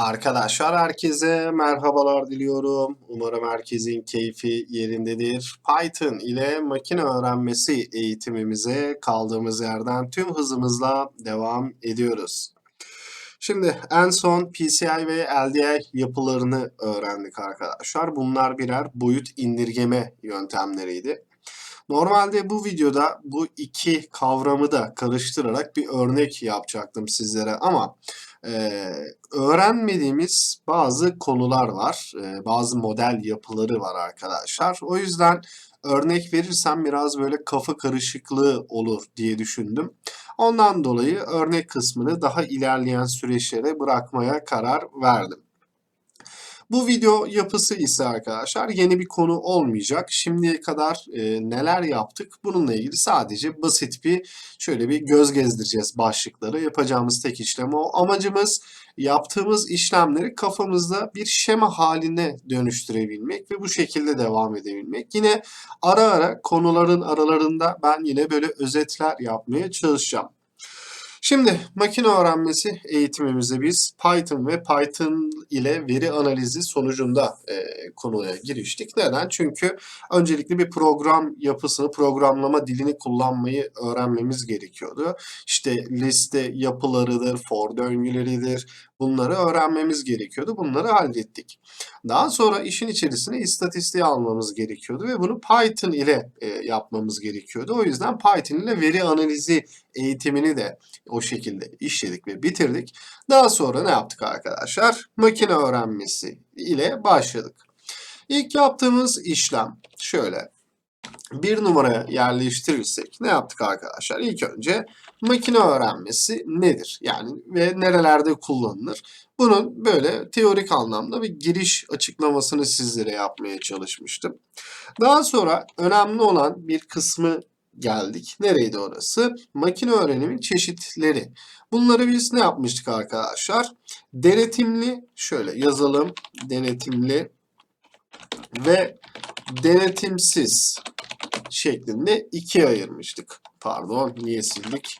Arkadaşlar herkese merhabalar diliyorum. Umarım herkesin keyfi yerindedir. Python ile makine öğrenmesi eğitimimize kaldığımız yerden tüm hızımızla devam ediyoruz. Şimdi en son PCI ve LDI yapılarını öğrendik arkadaşlar. Bunlar birer boyut indirgeme yöntemleriydi. Normalde bu videoda bu iki kavramı da karıştırarak bir örnek yapacaktım sizlere ama e, öğrenmediğimiz bazı konular var. E, bazı model yapıları var arkadaşlar. O yüzden örnek verirsem biraz böyle kafa karışıklığı olur diye düşündüm. Ondan dolayı örnek kısmını daha ilerleyen süreçlere bırakmaya karar verdim. Bu video yapısı ise arkadaşlar yeni bir konu olmayacak. Şimdiye kadar e, neler yaptık bununla ilgili sadece basit bir şöyle bir göz gezdireceğiz başlıkları. Yapacağımız tek işlem o. Amacımız yaptığımız işlemleri kafamızda bir şema haline dönüştürebilmek ve bu şekilde devam edebilmek. Yine ara ara konuların aralarında ben yine böyle özetler yapmaya çalışacağım. Şimdi makine öğrenmesi eğitimimize biz Python ve Python ile veri analizi sonucunda e, konuya giriştik. Neden? Çünkü öncelikle bir program yapısını, programlama dilini kullanmayı öğrenmemiz gerekiyordu. İşte liste yapılarıdır, for döngüleridir, bunları öğrenmemiz gerekiyordu. Bunları hallettik. Daha sonra işin içerisine istatistiği almamız gerekiyordu ve bunu Python ile e, yapmamız gerekiyordu. O yüzden Python ile veri analizi eğitimini de o şekilde işledik ve bitirdik. Daha sonra ne yaptık arkadaşlar? Makine öğrenmesi ile başladık. İlk yaptığımız işlem şöyle. Bir numaraya yerleştirirsek ne yaptık arkadaşlar? İlk önce makine öğrenmesi nedir? Yani ve nerelerde kullanılır? Bunun böyle teorik anlamda bir giriş açıklamasını sizlere yapmaya çalışmıştım. Daha sonra önemli olan bir kısmı geldik. Nereydi orası? Makine öğrenimin çeşitleri. Bunları biz ne yapmıştık arkadaşlar? Denetimli, şöyle yazalım. Denetimli ve denetimsiz şeklinde ikiye ayırmıştık. Pardon, niye sildik?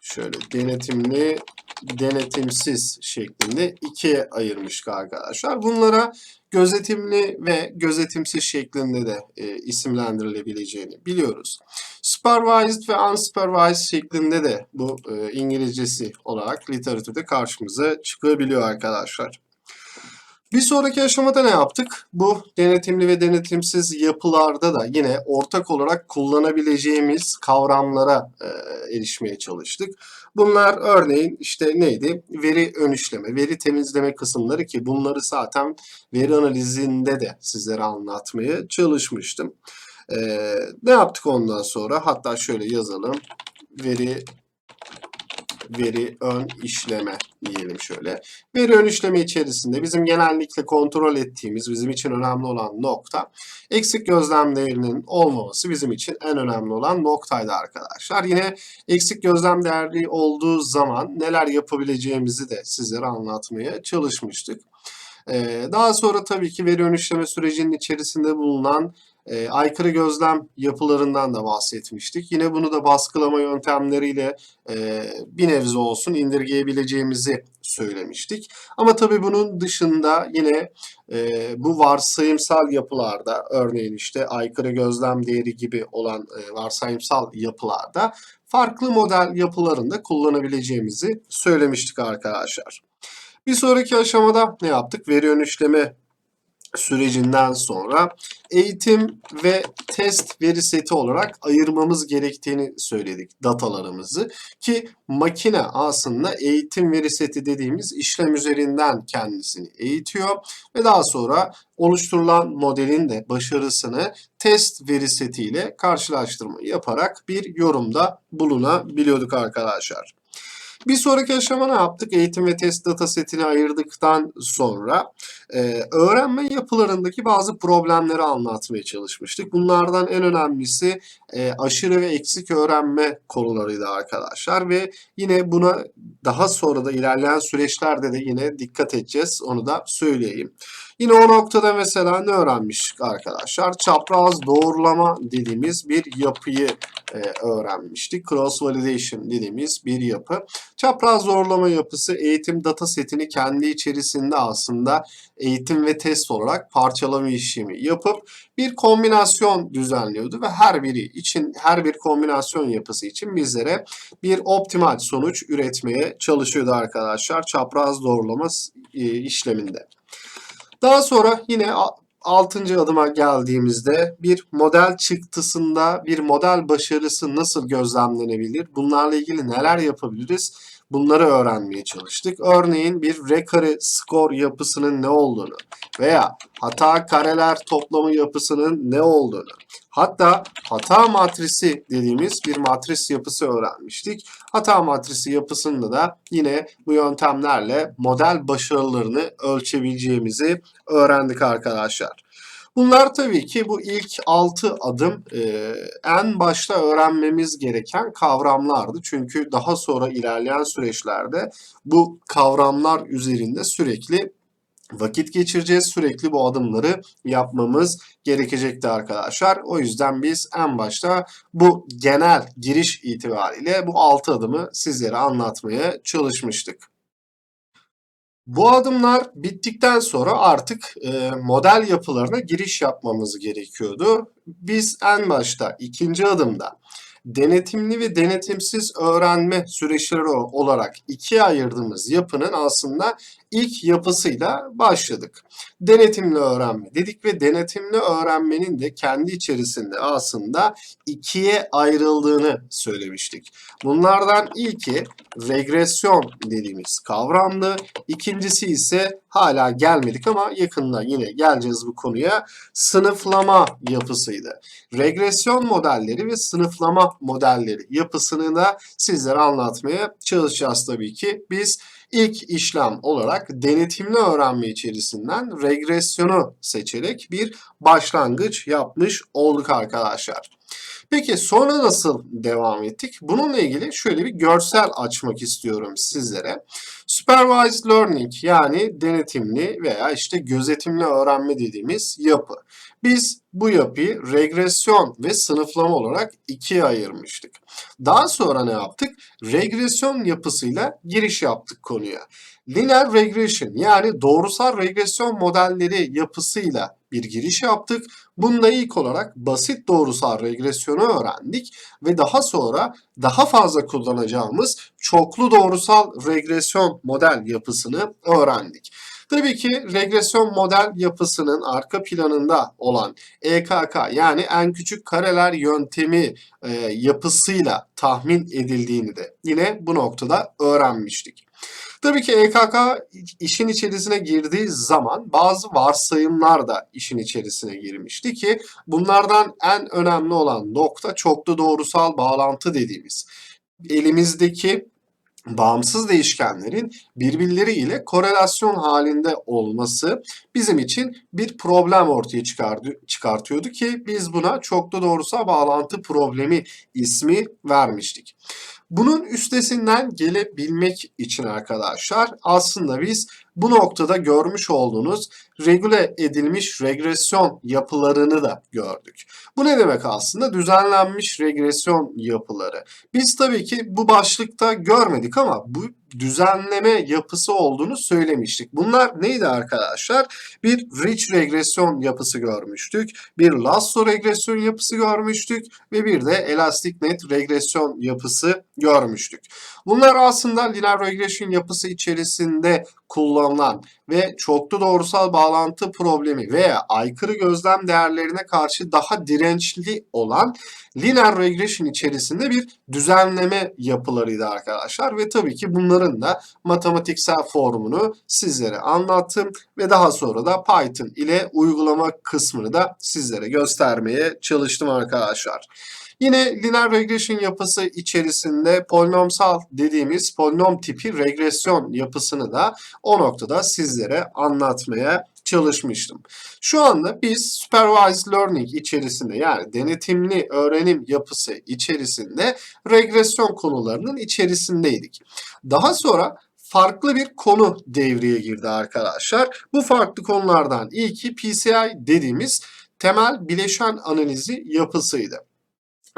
Şöyle denetimli, denetimsiz şeklinde ikiye ayırmıştık arkadaşlar. Bunlara gözetimli ve gözetimsiz şeklinde de e, isimlendirilebileceğini biliyoruz. Supervised ve unsupervised şeklinde de bu e, İngilizcesi olarak literatürde karşımıza çıkabiliyor arkadaşlar. Bir sonraki aşamada ne yaptık? Bu denetimli ve denetimsiz yapılarda da yine ortak olarak kullanabileceğimiz kavramlara e, erişmeye çalıştık. Bunlar örneğin işte neydi? Veri ön işleme, veri temizleme kısımları ki bunları zaten veri analizinde de sizlere anlatmaya çalışmıştım. E, ne yaptık ondan sonra? Hatta şöyle yazalım. Veri veri ön işleme diyelim şöyle. Veri ön işleme içerisinde bizim genellikle kontrol ettiğimiz, bizim için önemli olan nokta eksik gözlem değerinin olmaması bizim için en önemli olan noktaydı arkadaşlar. Yine eksik gözlem değerli olduğu zaman neler yapabileceğimizi de sizlere anlatmaya çalışmıştık. Ee, daha sonra tabii ki veri ön işleme sürecinin içerisinde bulunan e, aykırı gözlem yapılarından da bahsetmiştik. Yine bunu da baskılama yöntemleriyle e, bir nebze olsun indirgeyebileceğimizi söylemiştik. Ama tabii bunun dışında yine e, bu varsayımsal yapılarda örneğin işte aykırı gözlem değeri gibi olan e, varsayımsal yapılarda farklı model yapılarında kullanabileceğimizi söylemiştik arkadaşlar. Bir sonraki aşamada ne yaptık? Veri ön işleme sürecinden sonra eğitim ve test veri seti olarak ayırmamız gerektiğini söyledik datalarımızı ki makine aslında eğitim veri seti dediğimiz işlem üzerinden kendisini eğitiyor ve daha sonra oluşturulan modelin de başarısını test veri seti ile karşılaştırma yaparak bir yorumda bulunabiliyorduk arkadaşlar. Bir sonraki aşama ne yaptık? Eğitim ve test data setini ayırdıktan sonra e, öğrenme yapılarındaki bazı problemleri anlatmaya çalışmıştık. Bunlardan en önemlisi e, aşırı ve eksik öğrenme konularıydı arkadaşlar ve yine buna daha sonra da ilerleyen süreçlerde de yine dikkat edeceğiz. Onu da söyleyeyim. Yine o noktada mesela ne öğrenmiştik arkadaşlar? Çapraz doğrulama dediğimiz bir yapıyı e, öğrenmiştik. Cross validation dediğimiz bir yapı. Çapraz doğrulama yapısı eğitim data setini kendi içerisinde aslında eğitim ve test olarak parçalama işlemi yapıp bir kombinasyon düzenliyordu ve her biri için her bir kombinasyon yapısı için bizlere bir optimal sonuç üretmeye çalışıyordu arkadaşlar çapraz doğrulama e, işleminde. Daha sonra yine 6. adıma geldiğimizde bir model çıktısında bir model başarısı nasıl gözlemlenebilir? Bunlarla ilgili neler yapabiliriz? Bunları öğrenmeye çalıştık. Örneğin bir rekare skor yapısının ne olduğunu veya hata kareler toplamı yapısının ne olduğunu, hatta hata matrisi dediğimiz bir matris yapısı öğrenmiştik. Hata matrisi yapısında da yine bu yöntemlerle model başarılarını ölçebileceğimizi öğrendik arkadaşlar. Bunlar tabii ki bu ilk 6 adım e, en başta öğrenmemiz gereken kavramlardı. Çünkü daha sonra ilerleyen süreçlerde bu kavramlar üzerinde sürekli vakit geçireceğiz. Sürekli bu adımları yapmamız gerekecekti arkadaşlar. O yüzden biz en başta bu genel giriş itibariyle bu 6 adımı sizlere anlatmaya çalışmıştık. Bu adımlar bittikten sonra artık e, model yapılarına giriş yapmamız gerekiyordu. Biz en başta ikinci adımda denetimli ve denetimsiz öğrenme süreçleri olarak ikiye ayırdığımız yapının aslında ilk yapısıyla başladık. Denetimli öğrenme dedik ve denetimli öğrenmenin de kendi içerisinde aslında ikiye ayrıldığını söylemiştik. Bunlardan ilki regresyon dediğimiz kavramdı. İkincisi ise hala gelmedik ama yakında yine geleceğiz bu konuya. Sınıflama yapısıydı. Regresyon modelleri ve sınıflama modelleri yapısını da sizlere anlatmaya çalışacağız tabii ki. Biz ilk işlem olarak denetimli öğrenme içerisinden regresyonu seçerek bir başlangıç yapmış olduk arkadaşlar. Peki sonra nasıl devam ettik? Bununla ilgili şöyle bir görsel açmak istiyorum sizlere. Supervised learning yani denetimli veya işte gözetimli öğrenme dediğimiz yapı. Biz bu yapıyı regresyon ve sınıflama olarak ikiye ayırmıştık. Daha sonra ne yaptık? Regresyon yapısıyla giriş yaptık konuya. Linear regression yani doğrusal regresyon modelleri yapısıyla bir giriş yaptık. Bunda ilk olarak basit doğrusal regresyonu öğrendik ve daha sonra daha fazla kullanacağımız çoklu doğrusal regresyon model yapısını öğrendik. Tabii ki regresyon model yapısının arka planında olan EKK yani en küçük kareler yöntemi e, yapısıyla tahmin edildiğini de yine bu noktada öğrenmiştik. Tabii ki EKK işin içerisine girdiği zaman bazı varsayımlar da işin içerisine girmişti ki bunlardan en önemli olan nokta çoklu doğrusal bağlantı dediğimiz elimizdeki bağımsız değişkenlerin birbirleriyle korelasyon halinde olması bizim için bir problem ortaya çıkardı, çıkartıyordu ki biz buna çoklu doğrusal bağlantı problemi ismi vermiştik. Bunun üstesinden gelebilmek için arkadaşlar aslında biz bu noktada görmüş olduğunuz regüle edilmiş regresyon yapılarını da gördük. Bu ne demek aslında? Düzenlenmiş regresyon yapıları. Biz tabii ki bu başlıkta görmedik ama bu düzenleme yapısı olduğunu söylemiştik. Bunlar neydi arkadaşlar? Bir rich regresyon yapısı görmüştük. Bir lasso regresyon yapısı görmüştük. Ve bir de elastic net regresyon yapısı görmüştük. Bunlar aslında linear regression yapısı içerisinde kullanılan ve çoklu doğrusal bağlantı problemi veya aykırı gözlem değerlerine karşı daha dirençli olan linear regression içerisinde bir düzenleme yapılarıydı arkadaşlar ve tabii ki bunların da matematiksel formunu sizlere anlattım ve daha sonra da Python ile uygulama kısmını da sizlere göstermeye çalıştım arkadaşlar. Yine linear regression yapısı içerisinde polinomsal dediğimiz polinom tipi regresyon yapısını da o noktada sizlere anlatmaya çalışmıştım. Şu anda biz supervised learning içerisinde yani denetimli öğrenim yapısı içerisinde regresyon konularının içerisindeydik. Daha sonra farklı bir konu devreye girdi arkadaşlar. Bu farklı konulardan ilki PCI dediğimiz temel bileşen analizi yapısıydı.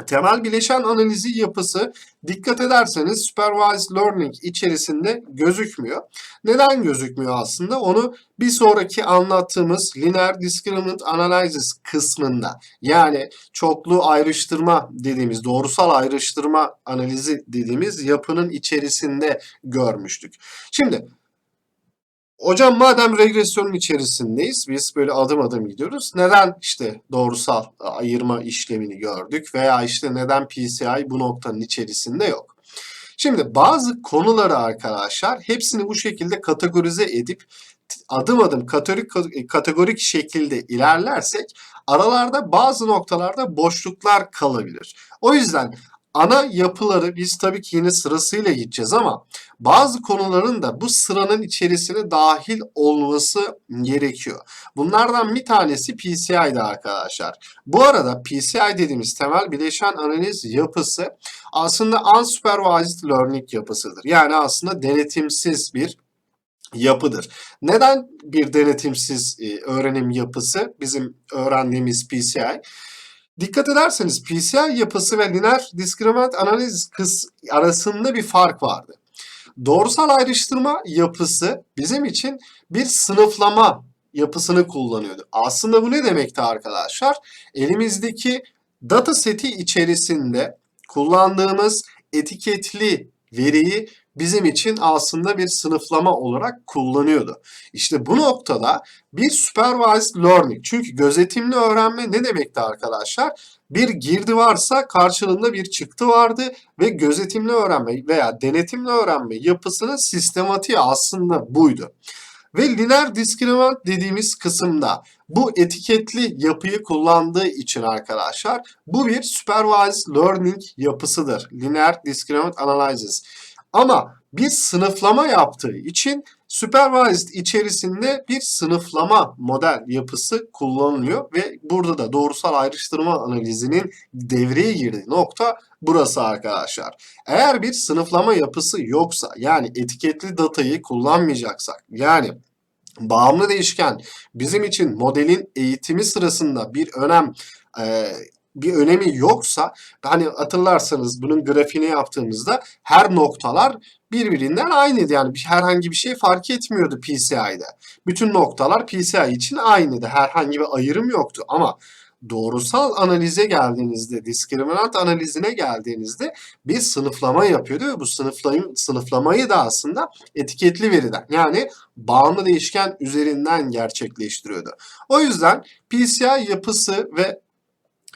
Temel bileşen analizi yapısı dikkat ederseniz supervised learning içerisinde gözükmüyor. Neden gözükmüyor aslında? Onu bir sonraki anlattığımız linear discriminant analysis kısmında yani çoklu ayrıştırma dediğimiz doğrusal ayrıştırma analizi dediğimiz yapının içerisinde görmüştük. Şimdi Hocam madem regresyonun içerisindeyiz, biz böyle adım adım gidiyoruz. Neden işte doğrusal ayırma işlemini gördük veya işte neden PCI bu noktanın içerisinde yok? Şimdi bazı konuları arkadaşlar hepsini bu şekilde kategorize edip adım adım kategorik, kategorik şekilde ilerlersek aralarda bazı noktalarda boşluklar kalabilir. O yüzden ana yapıları biz tabii ki yine sırasıyla gideceğiz ama bazı konuların da bu sıranın içerisine dahil olması gerekiyor. Bunlardan bir tanesi PCI'di arkadaşlar. Bu arada PCI dediğimiz temel bileşen analiz yapısı aslında unsupervised learning yapısıdır. Yani aslında denetimsiz bir yapıdır. Neden bir denetimsiz e, öğrenim yapısı bizim öğrendiğimiz PCI? Dikkat ederseniz PCI yapısı ve linear discriminant analiz kıs arasında bir fark vardı. Doğrusal ayrıştırma yapısı bizim için bir sınıflama yapısını kullanıyordu. Aslında bu ne demekti arkadaşlar? Elimizdeki data seti içerisinde kullandığımız etiketli veriyi bizim için aslında bir sınıflama olarak kullanıyordu. İşte bu noktada bir supervised learning çünkü gözetimli öğrenme ne demekti arkadaşlar? Bir girdi varsa karşılığında bir çıktı vardı ve gözetimli öğrenme veya denetimli öğrenme yapısının sistematiği aslında buydu. Ve linear discriminant dediğimiz kısımda bu etiketli yapıyı kullandığı için arkadaşlar bu bir supervised learning yapısıdır. Linear discriminant analysis. Ama bir sınıflama yaptığı için supervised içerisinde bir sınıflama model yapısı kullanılıyor ve burada da doğrusal ayrıştırma analizinin devreye girdiği nokta burası arkadaşlar. Eğer bir sınıflama yapısı yoksa yani etiketli datayı kullanmayacaksak yani bağımlı değişken bizim için modelin eğitimi sırasında bir önem e, bir önemi yoksa hani hatırlarsanız bunun grafiğini yaptığımızda her noktalar birbirinden aynıydı. Yani herhangi bir şey fark etmiyordu PCI'de. Bütün noktalar PCI için aynıydı. Herhangi bir ayrım yoktu ama doğrusal analize geldiğinizde, diskriminant analizine geldiğinizde bir sınıflama yapıyordu ve bu sınıflayım, sınıflamayı da aslında etiketli veriden yani bağımlı değişken üzerinden gerçekleştiriyordu. O yüzden PCI yapısı ve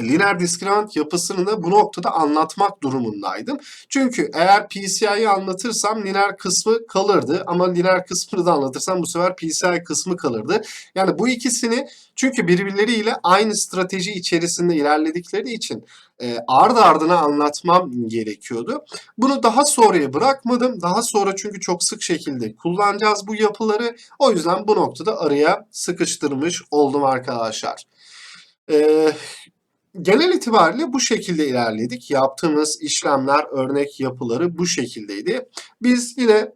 lineer diskriminant yapısını da bu noktada anlatmak durumundaydım. Çünkü eğer PCI'yi anlatırsam lineer kısmı kalırdı ama lineer kısmını da anlatırsam bu sefer PCI kısmı kalırdı. Yani bu ikisini çünkü birbirleriyle aynı strateji içerisinde ilerledikleri için e, ardı ardına anlatmam gerekiyordu. Bunu daha sonraya bırakmadım. Daha sonra çünkü çok sık şekilde kullanacağız bu yapıları. O yüzden bu noktada araya sıkıştırmış oldum arkadaşlar. Ee, genel itibariyle bu şekilde ilerledik. Yaptığımız işlemler, örnek yapıları bu şekildeydi. Biz yine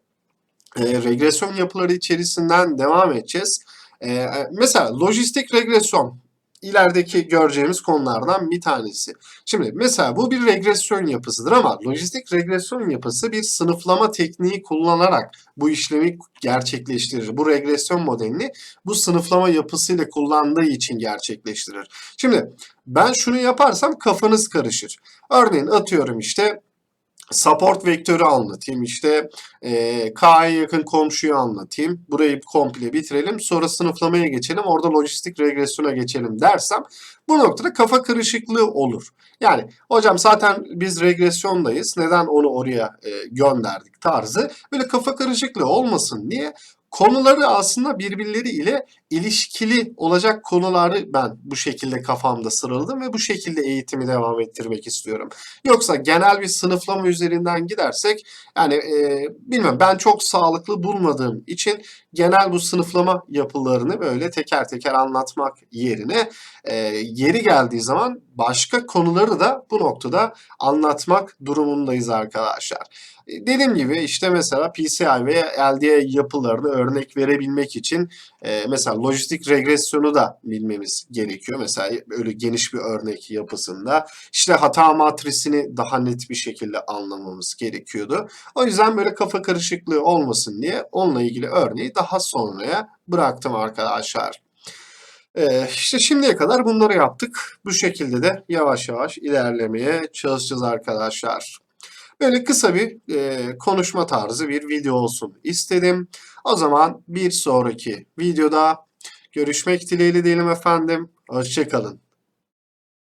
e, regresyon yapıları içerisinden devam edeceğiz. E, mesela lojistik regresyon ilerideki göreceğimiz konulardan bir tanesi. Şimdi mesela bu bir regresyon yapısıdır ama lojistik regresyon yapısı bir sınıflama tekniği kullanarak bu işlemi gerçekleştirir. Bu regresyon modelini bu sınıflama yapısıyla kullandığı için gerçekleştirir. Şimdi ben şunu yaparsam kafanız karışır. Örneğin atıyorum işte support vektörü anlatayım. İşte e, K'ya yakın komşuyu anlatayım. Burayı komple bitirelim. Sonra sınıflamaya geçelim. Orada lojistik regresyona geçelim dersem bu noktada kafa karışıklığı olur. Yani hocam zaten biz regresyondayız. Neden onu oraya e, gönderdik tarzı. Böyle kafa karışıklığı olmasın diye konuları aslında birbirleriyle ilişkili olacak konuları ben bu şekilde kafamda sıraladım ve bu şekilde eğitimi devam ettirmek istiyorum. Yoksa genel bir sınıflama üzerinden gidersek yani e, bilmem ben çok sağlıklı bulmadığım için genel bu sınıflama yapılarını böyle teker teker anlatmak yerine e, yeri geldiği zaman başka konuları da bu noktada anlatmak durumundayız arkadaşlar. E, Dediğim gibi işte mesela PCI ve LDA yapılarını örnek verebilmek için e, mesela lojistik regresyonu da bilmemiz gerekiyor. Mesela öyle geniş bir örnek yapısında işte hata matrisini daha net bir şekilde anlamamız gerekiyordu. O yüzden böyle kafa karışıklığı olmasın diye onunla ilgili örneği daha sonraya bıraktım arkadaşlar. Ee, işte şimdiye kadar bunları yaptık. Bu şekilde de yavaş yavaş ilerlemeye çalışacağız arkadaşlar. Böyle kısa bir e, konuşma tarzı bir video olsun istedim. O zaman bir sonraki videoda görüşmek dileğiyle diyelim efendim. Hoşçakalın.